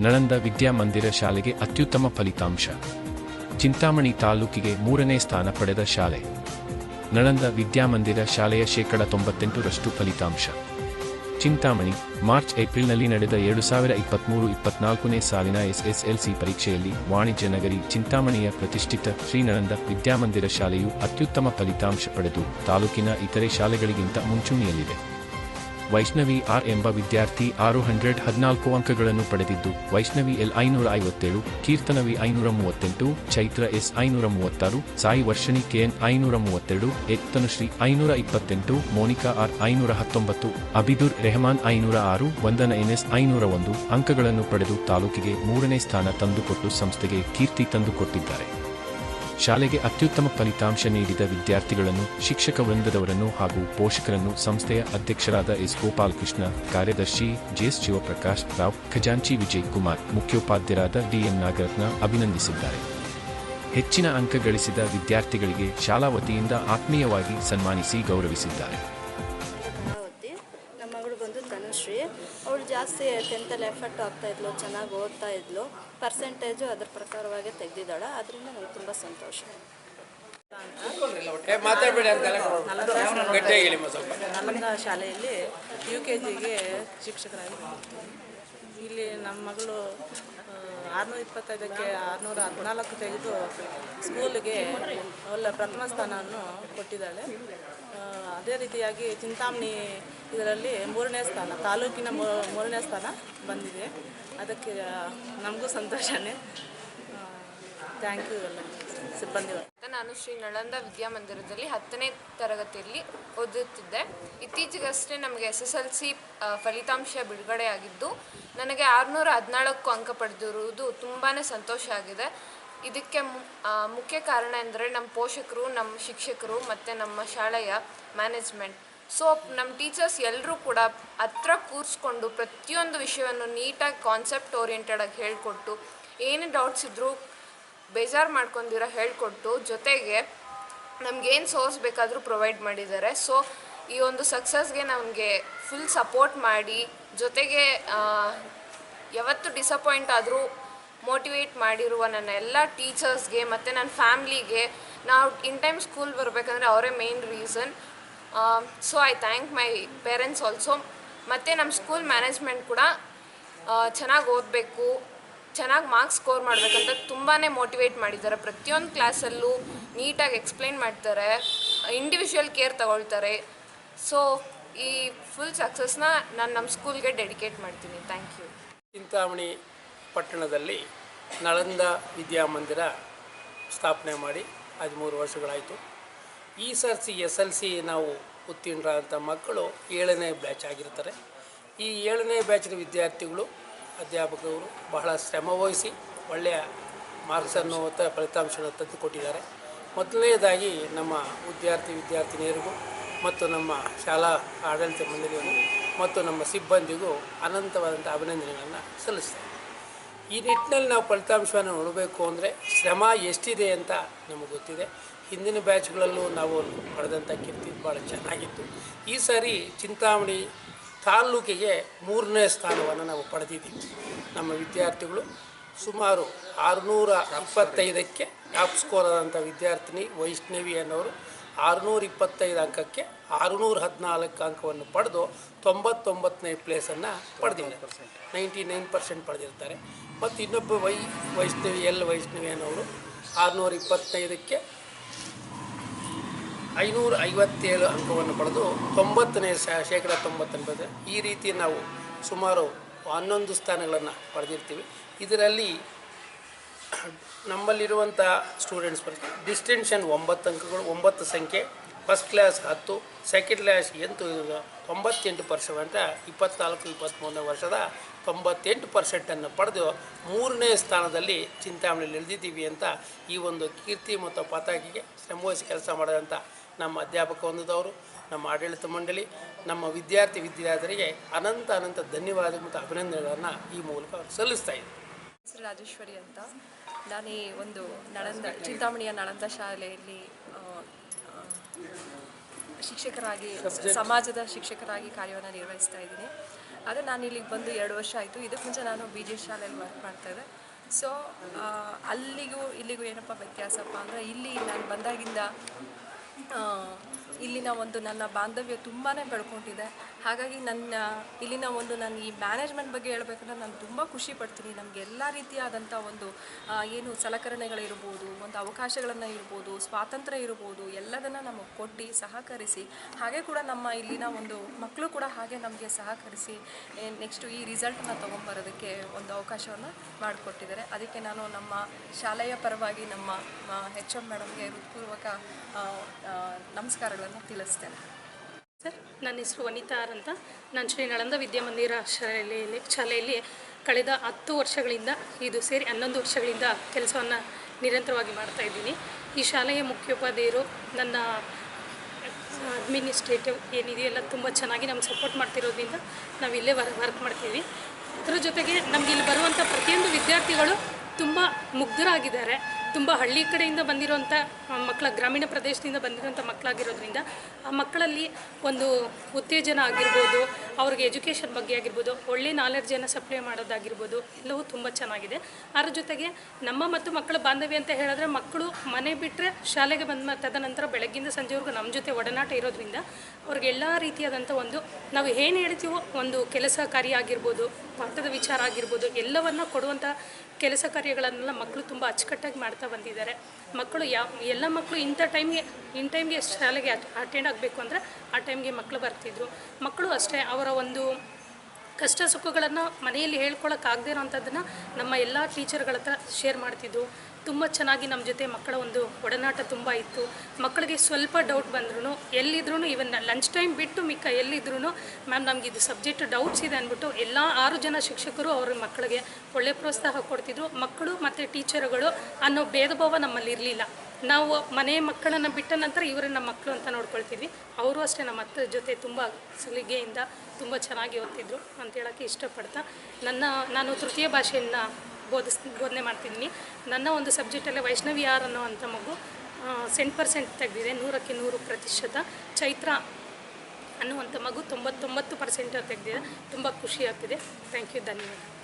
ನಳಂದ ವಿದ್ಯಾಮಂದಿರ ಶಾಲೆಗೆ ಅತ್ಯುತ್ತಮ ಫಲಿತಾಂಶ. ಚಿಂತಾಮಣಿ ತಾಲೂಕಿಗೆ ಮೂರನೇ ಸ್ಥಾನ ಪಡೆದ ಶಾಲೆ. ನಳಂದ ವಿದ್ಯಾಮಂದಿರ ಶಾಲೆಯ ಶೇಕಡ ತೊಂಬತ್ತೆಂಟರಷ್ಟು ಫಲಿತಾಂಶ. ಚಿಂತಾಮಣಿ, ಮಾರ್ಚ್ ಏಪ್ರಿಲ್ನಲ್ಲಿ ನಡೆದ ಎರಡು ಸಾವಿರ ಇಪ್ಪತ್ತ್ಮೂರು ಇಪ್ಪತ್ನಾಲ್ಕನೇ ಸಾಲಿನ ಎಸ್ಎಸ್ಎಲ್ಸಿ ಪರೀಕ್ಷೆಯಲ್ಲಿ ವಾಣಿಜ್ಯ ನಗರಿ ಚಿಂತಾಮಣಿಯ ಪ್ರತಿಷ್ಠಿತ ಶ್ರೀನಳಂದ ವಿದ್ಯಾಮಂದಿರ ಶಾಲೆಯು ಅತ್ಯುತ್ತಮ ಫಲಿತಾಂಶ ಪಡೆದು ತಾಲೂಕಿನ ಇತರೆ ಶಾಲೆಗಳಿಗಿಂತ ಮುಂಚೂಣಿಯಲ್ಲಿದೆ. ವೈಷ್ಣವಿ ಆರ್ ಎಂಬ ವಿದ್ಯಾರ್ಥಿ ಆರು ಹಂಡ್ರೆಡ್ ಹದಿನಾಲ್ಕು ಅಂಕಗಳನ್ನು ಪಡೆದಿದ್ದು, ವೈಷ್ಣವಿ ಎಲ್ ಐನೂರ ಐವತ್ತೇಳು ಕೀರ್ತನವಿ ಐನೂರ ಮೂವತ್ತೆಂಟು ಚೈತ್ರ ಎಸ್ ಐನೂರ ಮೂವತ್ತಾರು ಸಾಯಿ ವರ್ಷಣಿ ಕೆಎನ್ ಐನೂರ ಮೂವತ್ತೆರಡು ಎತ್ತನುಶ್ರೀ ಐನೂರ ಇಪ್ಪತ್ತೆಂಟು ಮೋನಿಕಾ ಆರ್ ಐನೂರ ಹತ್ತೊಂಬತ್ತು ಅಬಿದುರ್ ರೆಹಮಾನ್ ಐನೂರ ಆರು ವಂದನ ಎನ್ಎಸ್ ಐನೂರ ಒಂದು ಅಂಕಗಳನ್ನು ಪಡೆದು ತಾಲೂಕಿಗೆ ಮೂರನೇ ಸ್ಥಾನ ತಂದುಕೊಟ್ಟು ಸಂಸ್ಥೆಗೆ ಕೀರ್ತಿ ತಂದುಕೊಟ್ಟಿದ್ದಾರೆ. ಶಾಲೆಗೆ ಅತ್ಯುತ್ತಮ ಫಲಿತಾಂಶ ನೀಡಿದ ವಿದ್ಯಾರ್ಥಿಗಳನ್ನು, ಶಿಕ್ಷಕ ವೃಂದದವರನ್ನು ಹಾಗೂ ಪೋಷಕರನ್ನು ಸಂಸ್ಥೆಯ ಅಧ್ಯಕ್ಷರಾದ ಎಸ್ ಗೋಪಾಲಕೃಷ್ಣ, ಕಾರ್ಯದರ್ಶಿ ಜೆಎಸ್ ಶಿವಪ್ರಕಾಶ್ ರಾವ್, ಖಜಾಂಚಿ ವಿಜಯ್ ಕುಮಾರ್ ಮುಖ್ಯೋಪಾಧ್ಯರಾದ ಡಿಎಂ ನಾಗರತ್ನ ಅಭಿನಂದಿಸಿದ್ದಾರೆ. ಹೆಚ್ಚಿನ ಅಂಕ ಗಳಿಸಿದ ವಿದ್ಯಾರ್ಥಿಗಳಿಗೆ ಶಾಲಾ ವತಿಯಿಂದ ಆತ್ಮೀಯವಾಗಿ ಸನ್ಮಾನಿಸಿ ಗೌರವಿಸಿದ್ದಾರೆ. ಎಫೆಕ್ಟ್ ಎಫರ್ಟ್ ಆಗ್ತಾ ಇದ್ಲು ಚೆನ್ನಾಗಿ ಓದ್ತಾ ಇದ್ಲು. ಪರ್ಸೆಂಟೇಜು ಅದ್ರ ಪ್ರಕಾರವಾಗಿ ತೆಗೆದಿದ್ದಾಳೆ. ಅದರಿಂದ ನನಗೆ ತುಂಬ ಸಂತೋಷ. ನನ್ನ ಮಾತಾಡ್ಬೇಡಿ ಅಂತ ಗಟ್ಟಿಯಾಗಿ ಹೇಳಿ ಮ ಸ್ವಲ್ಪ ನಲಂದ ಶಾಲೆಯಲ್ಲಿ ಯು ಕೆ ಜಿಗೆ ಶಿಕ್ಷಕರಾಗಿ. ಇಲ್ಲಿ ನಮ್ಮ ಮಗಳು ಆರುನೂರ ಇಪ್ಪತ್ತೈದಕ್ಕೆ ಆರುನೂರ ಹದಿನಾಲ್ಕು ತೆಗೆದು ಸ್ಕೂಲಿಗೆ ಒಳ್ಳೆ ಪ್ರಥಮ ಸ್ಥಾನವನ್ನು ಕೊಟ್ಟಿದ್ದಾಳೆ. ಅದೇ ರೀತಿಯಾಗಿ ಚಿಂತಾಮಣಿ ಇದರಲ್ಲಿ ಮೂರನೇ ಸ್ಥಾನ, ತಾಲೂಕಿನ ಮೂರನೇ ಸ್ಥಾನ ಬಂದಿದೆ. ಅದಕ್ಕೆ ನಮಗೂ ಸಂತೋಷನೇ. ಥ್ಯಾಂಕ್ ಯು ಎಲ್ಲ ಸಿಬ್ಬಂದಿ ನಾನು ಶ್ರೀ ನಳಂದ ವಿದ್ಯಾಮಂದಿರದಲ್ಲಿ ಹತ್ತನೇ ತರಗತಿಯಲ್ಲಿ ಓದುತ್ತಿದ್ದೆ. ಇತ್ತೀಚೆಗಷ್ಟೇ ನಮಗೆ ಎಸ್ ಎಸ್ ಎಲ್ ಸಿ ಫಲಿತಾಂಶ ಬಿಡುಗಡೆಯಾಗಿದ್ದು, ನನಗೆ ಆರುನೂರ ಹದಿನಾಲ್ಕು ಅಂಕ ಪಡೆದಿರುವುದು ತುಂಬಾ ಸಂತೋಷ ಆಗಿದೆ. ಇದಕ್ಕೆ ಮುಖ್ಯ ಕಾರಣ ಎಂದರೆ ನಮ್ಮ ಪೋಷಕರು, ನಮ್ಮ ಶಿಕ್ಷಕರು ಮತ್ತು ನಮ್ಮ ಶಾಲೆಯ ಮ್ಯಾನೇಜ್ಮೆಂಟ್. ಸೊ, ನಮ್ಮ ಟೀಚರ್ಸ್ ಎಲ್ಲರೂ ಕೂಡ ಹತ್ರ ಕೂರಿಸ್ಕೊಂಡು ಪ್ರತಿಯೊಂದು ವಿಷಯವನ್ನು ನೀಟಾಗಿ ಕಾನ್ಸೆಪ್ಟ್ ಓರಿಯೆಂಟೆಡಾಗಿ ಹೇಳಿಕೊಟ್ಟು, ಏನು ಡೌಟ್ಸ್ ಇದ್ದರೂ ಬೇಜಾರು ಮಾಡ್ಕೊಂಡಿರೋ ಹೇಳಿಕೊಟ್ಟು ಜೊತೆಗೆ ನಮಗೇನು ಸೋರ್ಸ್ ಬೇಕಾದರೂ ಪ್ರೊವೈಡ್ ಮಾಡಿದ್ದಾರೆ. ಸೊ ಈ ಒಂದು ಸಕ್ಸಸ್ಗೆ ನಮಗೆ ಫುಲ್ ಸಪೋರ್ಟ್ ಮಾಡಿ, ಜೊತೆಗೆ ಯಾವತ್ತು ಡಿಸಪಾಯಿಂಟ್ ಆದರೂ ಮೋಟಿವೇಟ್ ಮಾಡಿರುವ ನನ್ನ ಎಲ್ಲ ಟೀಚರ್ಸ್ಗೆ ಮತ್ತು ನನ್ನ ಫ್ಯಾಮ್ಲಿಗೆ ನಾವು ಇನ್ ಟೈಮ್ ಸ್ಕೂಲ್ ಬರಬೇಕಂದ್ರೆ ಅವರೇ main reason so I thank my parents also ಮತ್ತು ನಮ್ಮ ಸ್ಕೂಲ್ ಮ್ಯಾನೇಜ್ಮೆಂಟ್ ಕೂಡ ಚೆನ್ನಾಗಿ ಓದಬೇಕು. ಚೆನ್ನಾಗಿ ಮಾರ್ಕ್ಸ್ ಸ್ಕೋರ್ ಮಾಡಬೇಕಂತ ತುಂಬಾ ಮೋಟಿವೇಟ್ ಮಾಡಿದ್ದಾರೆ. ಪ್ರತಿಯೊಂದು ಕ್ಲಾಸಲ್ಲೂ ನೀಟಾಗಿ ಎಕ್ಸ್ಪ್ಲೈನ್ ಮಾಡ್ತಾರೆ ಇಂಡಿವಿಜುವಲ್ ಕೇರ್ ತಗೊಳ್ತಾರೆ. ಸೊ ಈ ಫುಲ್ ಸಕ್ಸಸ್ನ ನಾನು ನಮ್ಮ ಸ್ಕೂಲ್ಗೆ ಡೆಡಿಕೇಟ್ ಮಾಡ್ತೀನಿ. ಥ್ಯಾಂಕ್ ಯು ಚಿಂತಾಮಣಿ ಪಟ್ಟಣದಲ್ಲಿ ನಳಂದ ವಿದ್ಯಾಮಂದಿರ ಸ್ಥಾಪನೆ ಮಾಡಿ ಹದಿಮೂರು ವರ್ಷಗಳಾಯಿತು. ಈ ಸರ್ಸಿ ಎಸ್ ಎಲ್ ಸಿ ನಾವು ಉತ್ತೀರ್ಣರಾದಂಥ ಮಕ್ಕಳು ಏಳನೇ ಬ್ಯಾಚ್ ಆಗಿರ್ತಾರೆ. ಈ ಏಳನೇ ಬ್ಯಾಚಿನ ವಿದ್ಯಾರ್ಥಿಗಳು ಅಧ್ಯಾಪಕರು ಬಹಳ ಶ್ರಮವಹಿಸಿ ಒಳ್ಳೆಯ ಮಾರ್ಕ್ಸ್ ಮತ್ತು ಫಲಿತಾಂಶವನ್ನು ತಂದುಕೊಟ್ಟಿದ್ದಾರೆ. ಮೊದಲನೇದಾಗಿ ನಮ್ಮ ವಿದ್ಯಾರ್ಥಿ ವಿದ್ಯಾರ್ಥಿನಿಯರಿಗೂ ಮತ್ತು ನಮ್ಮ ಶಾಲಾ ಆಡಳಿತ ಮಂಡಳಿಗೂ ಮತ್ತು ನಮ್ಮ ಸಿಬ್ಬಂದಿಗೂ ಅನಂತವಾದಂಥ ಅಭಿನಂದನೆಗಳನ್ನು ಸಲ್ಲಿಸ್ತೇವೆ ಈ ನಿಟ್ಟಿನಲ್ಲಿ ನಾವು ಫಲಿತಾಂಶವನ್ನು ನೋಡಬೇಕು ಅಂದರೆ ಶ್ರಮ ಎಷ್ಟಿದೆ ಅಂತ ನಮಗೆ ಗೊತ್ತಿದೆ. ಹಿಂದಿನ ಬ್ಯಾಚ್ಗಳಲ್ಲೂ ನಾವು ಪಡೆದಂಥ ಕೀರ್ತಿ ಭಾಳ ಚೆನ್ನಾಗಿತ್ತು. ಈ ಸಾರಿ ಚಿಂತಾಮಣಿ ತಾಲ್ಲೂಕಿಗೆ ಮೂರನೇ ಸ್ಥಾನವನ್ನು ನಾವು ಪಡೆದಿದ್ದೀವಿ. ನಮ್ಮ ವಿದ್ಯಾರ್ಥಿಗಳು ಸುಮಾರು ಆರುನೂರ ಇಪ್ಪತ್ತೈದಕ್ಕೆ ಟಾಪ್ ಸ್ಕೋರ್ ಆದಂಥ ವಿದ್ಯಾರ್ಥಿನಿ ವೈಷ್ಣವಿ ಅನ್ನೋರು ಆರುನೂರ ಇಪ್ಪತ್ತೈದು ಅಂಕಕ್ಕೆ ಆರುನೂರ ಹದಿನಾಲ್ಕು ಅಂಕವನ್ನು ಪಡೆದು ತೊಂಬತ್ತೊಂಬತ್ತನೇ ಪ್ಲೇಸನ್ನು ಪಡೆದಿದ್ದಾರೆ. ನೈಂಟಿ ನೈನ್ ಪರ್ಸೆಂಟ್ ಪಡೆದಿರ್ತಾರೆ. ಮತ್ತು ಇನ್ನೊಬ್ಬ ವೈ ವೈಷ್ಣವಿ ಎಲ್ ವೈಷ್ಣವಿ ಅನ್ನೋರು ಆರುನೂರ ಇಪ್ಪತ್ತೈದಕ್ಕೆ ಐನೂರ ಐವತ್ತೇಳು ಅಂಕವನ್ನು ಪಡೆದು ತೊಂಬತ್ತನೇ ಶೇಕಡ ತೊಂಬತ್ತೊಂಬತ್ತು. ಈ ರೀತಿ ನಾವು ಸುಮಾರು ಹನ್ನೊಂದು ಸ್ಥಾನಗಳನ್ನು ಪಡೆದಿರ್ತೀವಿ. ಇದರಲ್ಲಿ ನಮ್ಮಲ್ಲಿರುವಂಥ ಸ್ಟೂಡೆಂಟ್ಸ್ ಬಗ್ಗೆ ಡಿಸ್ಟೆನ್ಷನ್ ಒಂಬತ್ತು ಅಂಕಗಳು, ಒಂಬತ್ತು ಸಂಖ್ಯೆ, ಫಸ್ಟ್ ಕ್ಲಾಸ್ ಹತ್ತು, ಸೆಕೆಂಡ್ ಕ್ಲಾಸ್ ಇದು ತೊಂಬತ್ತೆಂಟು ಪರ್ಸೆಂಟ್, ಇಪ್ಪತ್ನಾಲ್ಕು ಇಪ್ಪತ್ತ್ಮೂರನೇ ವರ್ಷದ ತೊಂಬತ್ತೆಂಟು ಪರ್ಸೆಂಟನ್ನು ಪಡೆದು ಮೂರನೇ ಸ್ಥಾನದಲ್ಲಿ ಚಿಂತಾಮಣಿಯಲ್ಲಿ ಇಳಿದಿದ್ದೀವಿ ಅಂತ ಈ ಒಂದು ಕೀರ್ತಿ ಮತ್ತು ಪತಾಕಿಗೆ ಶ್ರಮವಹಿಸಿ ಕೆಲಸ ಮಾಡಿದಂಥ ನಮ್ಮ ಅಧ್ಯಾಪಕ ವೃಂದದವರು ನಮ್ಮ ಆಡಳಿತ ಮಂಡಳಿ ನಮ್ಮ ವಿದ್ಯಾರ್ಥಿ ವಿದ್ಯಾರ್ಥಿಗಳಿಗೆ ಅನಂತ ಅನಂತ ಧನ್ಯವಾದ ಮತ್ತು ಅಭಿನಂದನೆಗಳನ್ನು ಈ ಮೂಲಕ ಸಲ್ಲಿಸ್ತಾ ಇದ್ದೀನಿ. ಹೆಸರು ರಾಜೇಶ್ವರಿ ಅಂತ. ನಾನು ಈ ಒಂದು ನಳಂದ ಚಿಂತಾಮಣಿಯ ನಳಂದ ಶಾಲೆಯಲ್ಲಿ ಶಿಕ್ಷಕರಾಗಿ ಸಮಾಜದ ಶಿಕ್ಷಕರಾಗಿ ಕಾರ್ಯವನ್ನು ನಿರ್ವಹಿಸ್ತಾ ಇದ್ದೀನಿ. ಆದರೆ ನಾನು ಇಲ್ಲಿಗೆ ಬಂದು ಎರಡು ವರ್ಷ ಆಯಿತು. ಇದಕ್ಕೆ ಮುಂಚೆ ನಾನು ಬಿ ಜಿ ಶಾಲೆಯಲ್ಲಿ ವರ್ಕ್ ಮಾಡ್ತಾಯಿದ್ದೆ ಸೊ ಅಲ್ಲಿಗೂ ಇಲ್ಲಿಗೂ ಏನಪ್ಪ ವ್ಯತ್ಯಾಸಪ್ಪ ಅಂದರೆ ಇಲ್ಲಿ ನಾನು ಬಂದಾಗಿಂದ ಆ, ಇಲ್ಲಿನ ಒಂದು ನನ್ನ ಬಾಂಧವ್ಯ ತುಂಬಾ ಬೆಳ್ಕೊಂಡಿದೆ. ಹಾಗಾಗಿ ನನ್ನ ಇಲ್ಲಿನ ಒಂದು ನಾನು ಈ ಮ್ಯಾನೇಜ್ಮೆಂಟ್ ಬಗ್ಗೆ ಹೇಳಬೇಕಂದ್ರೆ ನಾನು ತುಂಬ ಖುಷಿ ಪಡ್ತೀನಿ. ನಮಗೆ ಎಲ್ಲ ರೀತಿಯಾದಂಥ ಒಂದು ಏನು ಸಲಕರಣೆಗಳಿರ್ಬೋದು ಒಂದು ಅವಕಾಶಗಳನ್ನು ಇರ್ಬೋದು ಸ್ವಾತಂತ್ರ್ಯ ಇರ್ಬೋದು ಎಲ್ಲದನ್ನು ನಮಗೆ ಕೊಟ್ಟು ಸಹಕರಿಸಿ ಹಾಗೆ ಕೂಡ ನಮ್ಮ ಇಲ್ಲಿನ ಒಂದು ಮಕ್ಕಳು ಕೂಡ ಹಾಗೆ ನಮಗೆ ಸಹಕರಿಸಿ ನೆಕ್ಸ್ಟು ಈ ರಿಸಲ್ಟನ್ನು ತೊಗೊಂಬರೋದಕ್ಕೆ ಒಂದು ಅವಕಾಶವನ್ನು ಮಾಡಿಕೊಟ್ಟಿದ್ದಾರೆ. ಅದಕ್ಕೆ ನಾನು ನಮ್ಮ ಶಾಲೆಯ ಪರವಾಗಿ ನಮ್ಮ ಹೆಚ್ ಎಂ ಮೇಡಮ್ಗೆ ಹೃತ್ಪೂರ್ವಕ ಆ, ಆ, ತಿಳಿಸ್ತೇನೆ. ಸರ್ ನನ್ನ ಹೆಸರು ವನಿತಾ ಆರ್ ಅಂತ. ನಾನು ಶ್ರೀ ನಳಂದ ವಿದ್ಯಾಮಂದಿರ ಶಾಲೆಯಲ್ಲಿ ಶಾಲೆಯಲ್ಲಿ ಕಳೆದ ಹತ್ತು ವರ್ಷಗಳಿಂದ ಇದು ಸೇರಿ ಹನ್ನೊಂದು ವರ್ಷಗಳಿಂದ ಕೆಲಸವನ್ನು ನಿರಂತರವಾಗಿ ಮಾಡ್ತಾ ಇದ್ದೀನಿ. ಈ ಶಾಲೆಯ ಮುಖ್ಯೋಪಾಧ್ಯಾಯರು ನನ್ನ ಅಡ್ಮಿನಿಸ್ಟ್ರೇಟಿವ್ ಏನಿದೆಯಲ್ಲ ತುಂಬ ಚೆನ್ನಾಗಿ ನಮ್ಗೆ ಸಪೋರ್ಟ್ ಮಾಡ್ತಿರೋದ್ರಿಂದ ನಾವು ಇಲ್ಲೇ ವರ್ ವರ್ಕ್ ಮಾಡ್ತೀವಿ. ಅದರ ಜೊತೆಗೆ ನಮಗೆ ಇಲ್ಲಿ ಬರುವಂಥ ಪ್ರತಿಯೊಂದು ವಿದ್ಯಾರ್ಥಿಗಳು ತುಂಬ ಮುಗ್ಧರಾಗಿದ್ದಾರೆ. ತುಂಬ ಹಳ್ಳಿ ಕಡೆಯಿಂದ ಬಂದಿರುವಂಥ ಮಕ್ಕಳ ಗ್ರಾಮೀಣ ಪ್ರದೇಶದಿಂದ ಬಂದಿರೋಂಥ ಮಕ್ಕಳಾಗಿರೋದ್ರಿಂದ, ಆ ಮಕ್ಕಳಲ್ಲಿ ಒಂದು ಉತ್ತೇಜನ ಆಗಿರ್ಬೋದು, ಅವ್ರಿಗೆ ಎಜುಕೇಷನ್ ಬಗ್ಗೆ ಆಗಿರ್ಬೋದು, ಒಳ್ಳೆ ನಾಲೆಡ್ಜನ್ನು ಸಪ್ಲೈ ಮಾಡೋದಾಗಿರ್ಬೋದು, ಎಲ್ಲವೂ ತುಂಬ ಚೆನ್ನಾಗಿದೆ. ಅದರ ಜೊತೆಗೆ ನಮ್ಮ ಮತ್ತು ಮಕ್ಕಳ ಬಾಂಧವ್ಯ ಅಂತ ಹೇಳಿದ್ರೆ ಮಕ್ಕಳು ಮನೆ ಬಿಟ್ಟರೆ ಶಾಲೆಗೆ ಬಂದ ತದನಂತರ ಬೆಳಗ್ಗಿಂದ ಸಂಜೆವರೆಗೂ ನಮ್ಮ ಜೊತೆ ಒಡನಾಟ ಇರೋದ್ರಿಂದ ಅವ್ರಿಗೆ ಎಲ್ಲ ರೀತಿಯಾದಂಥ ಒಂದು, ನಾವು ಏನು ಹೇಳ್ತೀವೋ ಒಂದು ಕೆಲಸ ಕಾರ್ಯ ಆಗಿರ್ಬೋದು, ಪಾಠದ ವಿಚಾರ ಆಗಿರ್ಬೋದು, ಎಲ್ಲವನ್ನು ಕೊಡುವಂಥ ಕೆಲಸ ಕಾರ್ಯಗಳನ್ನೆಲ್ಲ ಮಕ್ಕಳು ತುಂಬ ಅಚ್ಚುಕಟ್ಟಾಗಿ ಮಾಡ್ತಾ ಬಂದಿದ್ದಾರೆ. ಮಕ್ಕಳು ಯಾವ, ಎಲ್ಲ ಮಕ್ಕಳು ಇಂಥ ಟೈಮ್ಗೆ, ಇನ್ ಟೈಮ್ಗೆ ಶಾಲೆಗೆ ಅಟೆಂಡ್ ಆಗಬೇಕು ಅಂದರೆ ಆ ಟೈಮ್ಗೆ ಮಕ್ಕಳು ಬರ್ತಿದ್ರು. ಮಕ್ಕಳು ಅಷ್ಟೇ ಅವರ ಒಂದು ಕಷ್ಟ ಸುಖಗಳನ್ನು ಮನೆಯಲ್ಲಿ ಹೇಳ್ಕೊಳಕ್ಕಾಗದೇ ಇರೋವಂಥದ್ದನ್ನು ನಮ್ಮ ಎಲ್ಲ ಟೀಚರ್ಗಳ ಹತ್ರ ಶೇರ್ ಮಾಡ್ತಿದ್ರು. ತುಂಬ ಚೆನ್ನಾಗಿ ನಮ್ಮ ಜೊತೆ ಮಕ್ಕಳ ಒಂದು ಒಡನಾಟ ತುಂಬ ಇತ್ತು. ಮಕ್ಕಳಿಗೆ ಸ್ವಲ್ಪ ಡೌಟ್ ಬಂದ್ರೂ ಎಲ್ಲಿದ್ರೂ ಇವನ್ ಲಂಚ್ ಟೈಮ್ ಬಿಟ್ಟು ಮಿಕ್ಕ ಎಲ್ಲಿದ್ರೂ ಮ್ಯಾಮ್ ನಮ್ಗೆ ಇದು ಸಬ್ಜೆಕ್ಟ್ ಡೌಟ್ಸ್ ಇದೆ ಅಂದ್ಬಿಟ್ಟು ಎಲ್ಲ ಆರು ಜನ ಶಿಕ್ಷಕರು ಅವ್ರ ಮಕ್ಕಳಿಗೆ ಒಳ್ಳೆ ಪ್ರೋತ್ಸಾಹ ಕೊಡ್ತಿದ್ರು. ಮಕ್ಕಳು ಮತ್ತು ಟೀಚರ್ಗಳು ಅನ್ನೋ ಭೇದ ಭಾವ ನಮ್ಮಲ್ಲಿ ಇರಲಿಲ್ಲ. ನಾವು ಮನೆ ಮಕ್ಕಳನ್ನು ಬಿಟ್ಟ ನಂತರ ಇವರನ್ನ ಮಕ್ಕಳು ಅಂತ ನೋಡ್ಕೊಳ್ತೀವಿ. ಅವರು ಅಷ್ಟೇ ನಮ್ಮ ಅತ್ತ ಜೊತೆ ತುಂಬ ಸಲಿಗೆಯಿಂದ ತುಂಬ ಚೆನ್ನಾಗಿ ಓದ್ತಿದ್ರು ಅಂತ ಹೇಳೋಕ್ಕೆ ಇಷ್ಟಪಡ್ತಾ. ನನ್ನ, ನಾನು ತೃತೀಯ ಭಾಷೆಯನ್ನು ಬೋಧಿಸ್, ಬೋಧನೆ ಮಾಡ್ತಿದ್ದೀನಿ ನನ್ನ ಒಂದು ಸಬ್ಜೆಕ್ಟಲ್ಲೇ ವೈಷ್ಣವಿ ಆರ್ ಅನ್ನೋ ಅಂಥ ಮಗು ಸೆಂಟ್ ಪರ್ಸೆಂಟ್ ತೆಗೆದಿದೆ, ನೂರಕ್ಕೆ ನೂರು ಪ್ರತಿಶತ. ಚೈತ್ರ ಅನ್ನುವಂಥ ಮಗು ತೊಂಬತ್ತೊಂಬತ್ತು ಪರ್ಸೆಂಟ್ ತೆಗೆದಿದೆ. ತುಂಬ ಖುಷಿ ಆಗ್ತಿದೆ. ಥ್ಯಾಂಕ್ ಯು ಧನ್ಯವಾದ.